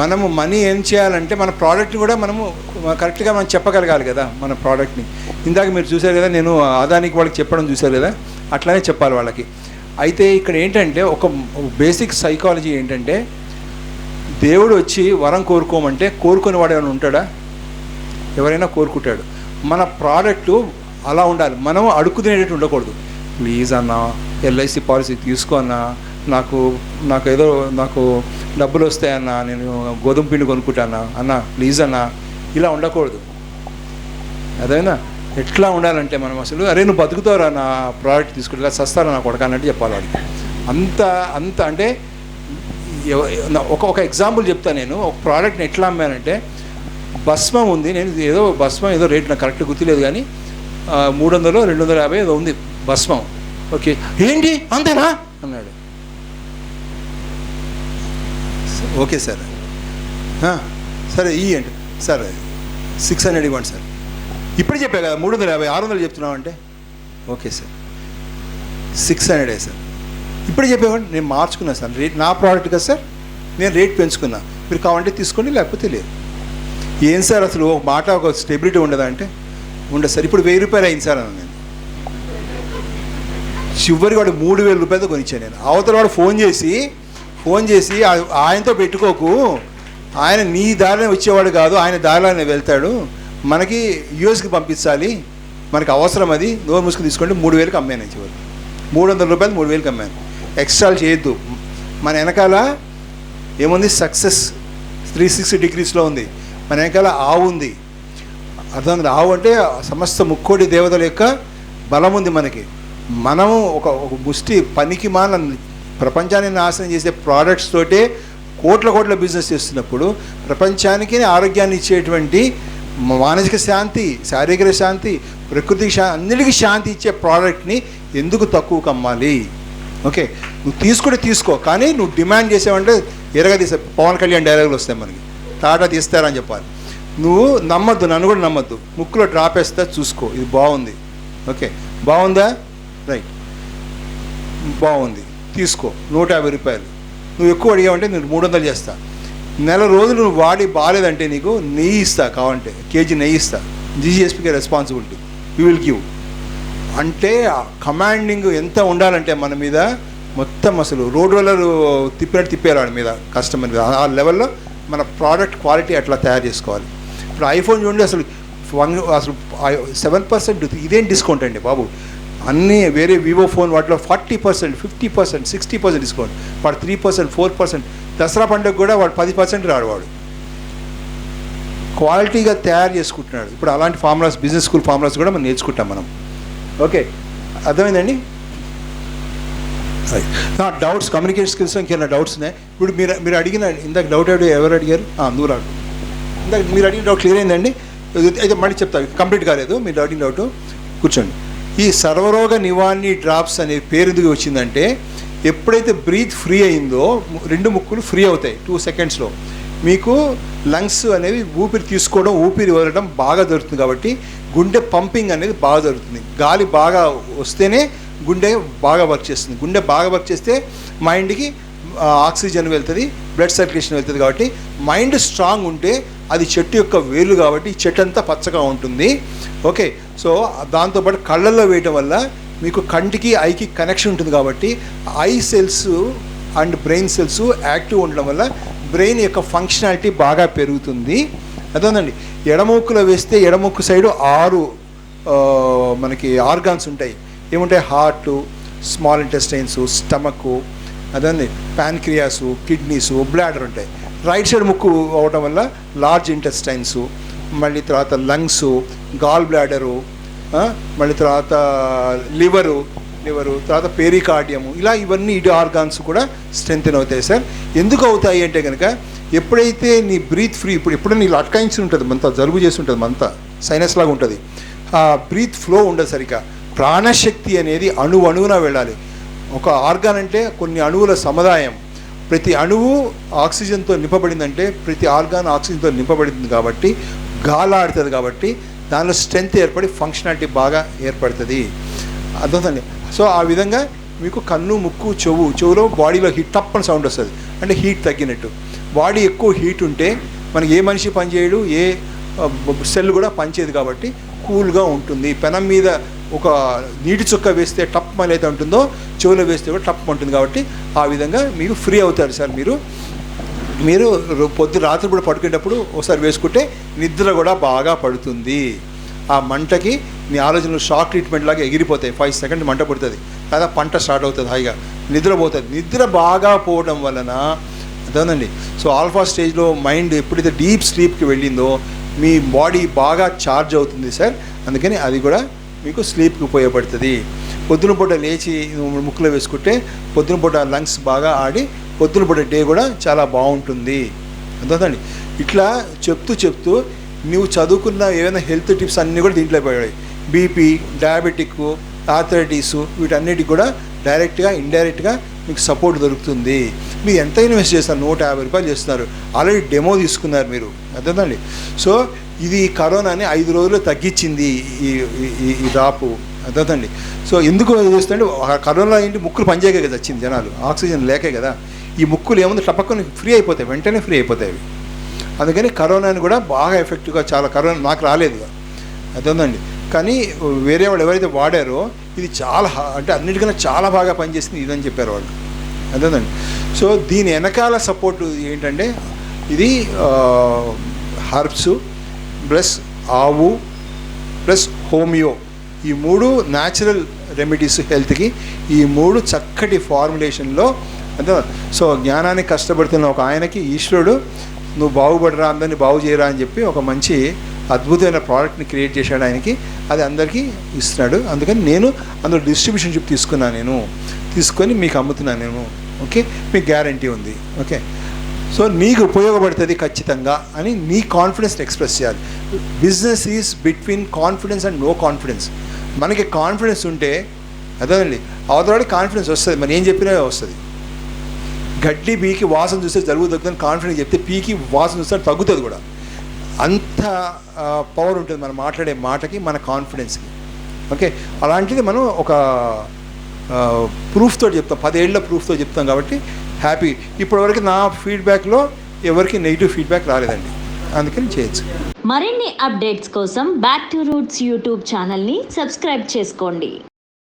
మనము మనీ ఏం చేయాలంటే మన ప్రోడక్ట్ని కూడా మనము కరెక్ట్గా మనం చెప్పగలగాలి కదా మన ప్రోడక్ట్ని ఇందాక మీరు చూశారు కదా నేను ఆదానికి వాళ్ళకి చెప్పడం చూశారు కదా అట్లానే చెప్పాలి వాళ్ళకి. అయితే ఇక్కడ ఏంటంటే ఒక బేసిక్ సైకాలజీ ఏంటంటే దేవుడు వచ్చి వరం కోరుకోమంటే కోరుకుని వాడు ఏమైనా ఉంటాడా? ఎవరైనా కోరుకుంటాడు. మన ప్రోడక్ట్ అలా ఉండాలి. మనం అడుక్కుతినేటట్టు ఉండకూడదు. ప్లీజ్ అన్న ఎల్ఐసి పాలసీ తీసుకో అన్న నాకు నాకు ఏదో నాకు డబ్బులు వస్తాయన్నా నేను గోధుమ పిండి కొనుక్కుంటానా అన్న ప్లీజ్ అన్న ఇలా ఉండకూడదు. అదేనా ఎట్లా ఉండాలంటే మనం అసలు అరే నువ్వు బతుకుతావురా నా ప్రోడక్ట్ తీసుకుంటా సస్తారా నా కొడక అన్నట్టు చెప్పాలి వాడికి. అంత అంత అంటే ఒక ఒక ఎగ్జాంపుల్ చెప్తా నేను. ఒక ప్రోడక్ట్ని ఎట్లా అమ్మానంటే భస్మం ఉంది నేను ఏదో భస్మం ఏదో రేట్ నాకు కరెక్ట్ గుర్తులేదు కానీ మూడు వందలు రెండు వందల యాభై ఏదో ఉంది భస్మం. ఓకే. ఏంటి? అంతేనా? అన్నాడు. Okay sir. సరే ఇవ్వండి సార్ సిక్స్ హండ్రెడ్ ఇవ్వండి సార్. ఇప్పుడే చెప్పా కదా మూడు వందల యాభై ఆరు వందలు చెప్తున్నావు అంటే? Okay sir. సిక్స్ హండ్రెడే సార్. ఇప్పుడే చెప్పేవాడి నేను మార్చుకున్నా సార్. రేట్ నా ప్రోడక్ట్ కదా సార్ నేను రేట్ పెంచుకున్నా. మీరు కావాలంటే తీసుకోండి లేకపోతే లేదు. ఏం సార్ అసలు ఒక మాట ఒక స్టెబిలిటీ ఉండదా అంటే? ఉండదు సార్. ఇప్పుడు వెయ్యి రూపాయలు అయింది సార్ అని నేను. చివరికి వాడు మూడు వేల రూపాయలతో కొనిచ్చాను నేను. అవతల వాడు ఫోన్ చేసి ఫోన్ చేసి ఆయనతో పెట్టుకోకు. ఆయన నీ దారిలో వచ్చేవాడు కాదు ఆయన దారిలోనే వెళ్తాడు. మనకి యూఎస్కి పంపించాలి. మనకి అవసరం అది. నోరు మూసుకుని తీసుకోండి మూడు వేలకు అమ్మాను చివరి మూడు వందల రూపాయలు మూడు వేలకు అమ్మాను. ఎక్స్ట్రా చేయొద్దు. మన వెనకాల ఏముంది? సక్సెస్ త్రీ సిక్స్టీ డిగ్రీస్లో ఉంది. మన వెనకాల ఆవు ఉంది. అర్థం ఆవు అంటే సమస్త ముక్కోటి దేవతల యొక్క బలం ఉంది మనకి. మనము ఒక ఒక ముష్టి పనికి మాన ప్రపంచాన్ని నాశనం చేసే ప్రోడక్ట్స్ తోటే కోట్ల కోట్ల బిజినెస్ చేస్తున్నప్పుడు ప్రపంచానికి ఆరోగ్యాన్ని ఇచ్చేటువంటి మానసిక శాంతి శారీరక శాంతి ప్రకృతి శా అన్నిటికీ శాంతి ఇచ్చే ప్రోడక్ట్ని ఎందుకు తక్కువకు అమ్మాలి? ఓకే నువ్వు తీసుకుంటే తీసుకో కానీ నువ్వు డిమాండ్ చేసావంటే ఎరగా తీసే పవన్ కళ్యాణ్ డైలాగులు వస్తాయి మనకి. టాటా తీస్తారని చెప్పాలి. నువ్వు నమ్మద్దు నన్ను కూడా నమ్మద్దు. ముక్కులో డ్రాప్ వేస్తా చూసుకో ఇది బాగుంది. ఓకే బాగుందా? రైట్ బాగుంది. తీసుకో నూట యాభై రూపాయలు. నువ్వు ఎక్కువ అడిగావంటే నేను మూడు వందలు చేస్తా. నెల రోజులు నువ్వు వాడి బాగాలేదంటే నీకు నెయ్యి ఇస్తా కావంటే కేజీ నెయ్యి ఇస్తా. జీజీఎస్పీకి రెస్పాన్సిబిలిటీ. యూ విల్ గివ్ అంటే కమాండింగ్ ఎంత ఉండాలంటే మన మీద మొత్తం అసలు రోడ్ రోలర్ తిప్పినట్టు తిప్పారు వాడి మీద కస్టమర్ మీద ఆ లెవెల్లో మన ప్రోడక్ట్ క్వాలిటీ అట్లా తయారు చేసుకోవాలి. ఇప్పుడు ఐఫోన్ చూడండి అసలు వన్ అసలు సెవెన్ పర్సెంట్ ఇదేం డిస్కౌంట్ అండి బాబు? అన్నీ వేరే వివో ఫోన్ వాటిలో forty percent fifty percent sixty percent discount. వాడు three percent four percent. Dasara పండుగ కూడా వాడు పది పర్సెంట్ రాడు వాడు. క్వాలిటీగా తయారు చేసుకుంటున్నాడు. ఇప్పుడు అలాంటి ఫార్ములాస్ బిజినెస్ స్కూల్ ఫార్ములాస్ కూడా మనం నేర్చుకుంటాం మనం. ఓకే. అర్థమైందండి? నా డౌట్స్ కమ్యూనికేషన్ స్కిల్స్ ఇంకేమైనా డౌట్స్ ఉన్నాయి? ఇప్పుడు మీరు మీరు అడిగిన ఇందాక డౌట్ అడిగి ఎవరు అడిగారు? ఆ, నువ్వు రాడు ఇందాక మీరు అడిగిన డౌట్ క్లియర్ అయిందండి? అయితే మళ్ళీ చెప్తా. కంప్లీట్ కాలేదు మీరు అడిగిన డౌట్ కూర్చోండి. ఈ సర్వరోగ నివారణి డ్రాప్స్ అనే పేరు ఎందుకు వచ్చిందంటే ఎప్పుడైతే బ్రీత్ ఫ్రీ అయిందో రెండు ముక్కులు ఫ్రీ అవుతాయి టూ సెకండ్స్లో మీకు లంగ్స్ అనేవి ఊపిరి తీసుకోవడం ఊపిరి వదలడం బాగా జరుగుతుంది కాబట్టి గుండె పంపింగ్ అనేది బాగా జరుగుతుంది. గాలి బాగా వస్తేనే గుండె బాగా వర్క్ చేస్తుంది. గుండె బాగా వర్క్ చేస్తే మైండ్కి ఆక్సిజన్ వెళ్తుంది బ్లడ్ సర్క్యులేషన్ వెళ్తుంది కాబట్టి మైండ్ స్ట్రాంగ్ ఉంటే అది చెట్టు యొక్క వేలు కాబట్టి చెట్టు అంతా పచ్చగా ఉంటుంది. ఓకే సో దాంతోపాటు కళ్ళల్లో వేయటం వల్ల మీకు కంటికి ఐకి కనెక్షన్ ఉంటుంది కాబట్టి eye cells and brain cells active ఉండడం వల్ల బ్రెయిన్ యొక్క ఫంక్షనాలిటీ బాగా పెరుగుతుంది. అదేనండి ఎడమొక్కులో వేస్తే ఎడమొక్కు సైడు ఆరు మనకి ఆర్గాన్స్ ఉంటాయి. ఏముంటాయి? హార్ట్ స్మాల్ ఇంటెస్టైన్స్ స్టమక్ అదండి. ప్యాన్క్రియాసు కిడ్నీసు బ్లాడర్ ఉంటాయి. రైట్ సైడ్ ముక్కు అవడం వల్ల లార్జ్ ఇంటెస్టైన్స్ మళ్ళీ తర్వాత లంగ్స్ గాల్ బ్లాడరు మళ్ళీ తర్వాత లివరు లివరు తర్వాత పేరికార్డియము. ఇలా ఇవన్నీ ఇటు ఆర్గాన్స్ కూడా స్ట్రెంగ్తెన్ అవుతాయి సార్. ఎందుకు అవుతాయి అంటే కనుక ఎప్పుడైతే నీ బ్రీత్ ఫ్రీ ఇప్పుడు ఎప్పుడైనా నీళ్ళు అటకాయించి ఉంటుంది మనంతా జలుబు చేసి ఉంటుంది మనంతా సైనస్ లాగా ఉంటుంది. ఆ బ్రీత్ ఫ్లో ఉండదు సరిగా ప్రాణశక్తి అనేది అణువణువున వెళ్ళాలి. ఒక ఆర్గాన్ అంటే కొన్ని అణువుల సముదాయం. ప్రతి అణువు ఆక్సిజన్తో నింపబడిందంటే ప్రతి ఆర్గాన్ ఆక్సిజన్తో నింపబడింది కాబట్టి గాలాడుతుంది కాబట్టి దానిలో స్ట్రెంగ్త్ ఏర్పడి ఫంక్షనాలిటీ బాగా ఏర్పడుతుంది. అర్థమవుతుంది సో ఆ విధంగా మీకు కన్ను ముక్కు చెవు చెవులో బాడీలో హీట్ తప్పని సౌండ్ వస్తుంది. అంటే హీట్ తగ్గినట్టు. బాడీ ఎక్కువ హీట్ ఉంటే మనకి ఏ మనిషి పనిచేయడు ఏ సెల్ కూడా పనిచేయదు కాబట్టి కూల్గా ఉంటుంది. పెనం మీద ఒక నీటి చుక్క వేస్తే టప్ మళ్ళీ అయితే ఉంటుందో చెవులో వేస్తే కూడా టప్ ఉంటుంది కాబట్టి ఆ విధంగా మీకు ఫ్రీ అవుతారు సార్ మీరు. మీరు పొద్దు రాత్రి కూడా పడుకునేటప్పుడు ఒకసారి వేసుకుంటే నిద్ర కూడా బాగా పడుతుంది. ఆ మంటకి మీ ఆలోచనలు షాక్ ట్రీట్మెంట్ లాగా ఎగిరిపోతాయి. ఫైవ్ సెకండ్ మంట పడుతుంది. లేదా పంట స్టార్ట్ అవుతుంది హాయిగా. నిద్ర పోతుంది నిద్ర బాగా పోవడం వలన అదేనండి సో ఆల్ఫా స్టేజ్లో మైండ్ ఎప్పుడైతే డీప్ స్లీప్కి వెళ్ళిందో మీ బాడీ బాగా ఛార్జ్ అవుతుంది సార్. అందుకని అది కూడా మీకు స్లీప్కి ఉపయోగపడుతుంది. పొద్దున పూట లేచి ముక్కులో వేసుకుంటే పొద్దున పూట లంగ్స్ బాగా ఆడి పొద్దున పూట డే కూడా చాలా బాగుంటుంది. అర్థండి ఇట్లా చెప్తూ చెప్తూ నువ్వు చదువుకున్న ఏమైనా హెల్త్ టిప్స్ అన్నీ కూడా దీంట్లో పడాయి బీపీ డయాబెటిక్ ఆథరైటీసు వీటన్నిటికి కూడా డైరెక్ట్గా ఇండైరెక్ట్గా మీకు సపోర్ట్ దొరుకుతుంది. మీరు ఎంత ఇన్వెస్ట్ చేస్తారు నూట యాభై రూపాయలు చేస్తున్నారు. ఆల్రెడీ డెమో తీసుకున్నారు మీరు. అర్థండి సో ఇది కరోనాని ఐదు రోజులు తగ్గించింది ఈ ఈ- ఈ- ఈ డ్రాపు. అర్థండి సో ఎందుకు చేస్తుంటే కరోనా ఏంటి ముక్కులు పనిచేయక కదా వచ్చింది జనాలు ఆక్సిజన్ లేకే కదా. ఈ ముక్కులు ఏముంది టపక్కని ఫ్రీ అయిపోతాయి వెంటనే ఫ్రీ అయిపోతాయి అవి. అందుకని కరోనాని కూడా బాగా ఎఫెక్టివ్గా చాలా కరోనా నాకు రాలేదు అర్థండి కానీ వేరే వాళ్ళు ఎవరైతే వాడారో ఇది చాలా అంటే అన్నిటికన్నా చాలా బాగా పనిచేసింది ఇదని చెప్పారు వాళ్ళు. అర్థందండి సో దీని వెనకాల సపోర్ట్ ఏంటంటే ఇది హర్బ్స్ ప్లస్ ఆవు ప్లస్ హోమియో ఈ మూడు న్యాచురల్ రెమెడీస్ హెల్త్కి ఈ మూడు చక్కటి ఫార్ములేషన్లో అంటే సో జ్ఞానానికి కష్టపడుతున్న ఒక ఆయనకి ఈశ్వరుడు నువ్వు బాగుపడరా అందరినీ బాగు చేయరా అని చెప్పి ఒక మంచి అద్భుతమైన ప్రోడక్ట్ని క్రియేట్ చేశాడు ఆయనకి. అది అందరికీ ఇస్తున్నాడు. అందుకని నేను అందులో డిస్ట్రిబ్యూషన్షిప్ తీసుకున్నాను నేను. తీసుకొని మీకు అమ్ముతున్నాను నేను. ఓకే? మీకు గ్యారంటీ ఉంది. ఓకే? సో నీకు ఉపయోగపడుతుంది ఖచ్చితంగా అని నీ కాన్ఫిడెన్స్ ఎక్స్ప్రెస్ చేయాలి. Business is between confidence and no confidence మనకి కాన్ఫిడెన్స్ ఉంటే అదేనండి అవతలవాడి కాన్ఫిడెన్స్ వస్తుంది. మరి ఏం చెప్పినా వస్తుంది. గడ్డి పీకి వాసన చూస్తే జలుబు తగ్గుతుంది కాన్ఫిడెన్స్ చెప్తే పీకి వాసన చూస్తే తగ్గుతుంది కూడా. అంత పవర్ ఉంటుంది మనం మాట్లాడే మాటకి మన కాన్ఫిడెన్స్కి ఓకే? అలాంటిది మనం ఒక ప్రూఫ్తో చెప్తాం. పదేళ్ళ ప్రూఫ్తో చెప్తాం కాబట్టి హ్యాపీ ఇప్పటివరకు నా ఫీడ్బ్యాక్లో ఎవరికి నెగిటివ్ ఫీడ్బ్యాక్ రాలేదండి. అందుకని చేయొచ్చు. మరిన్ని అప్డేట్స్ కోసం బ్యాక్ టు రూట్స్ యూట్యూబ్ ఛానల్ని సబ్స్క్రైబ్ చేసుకోండి.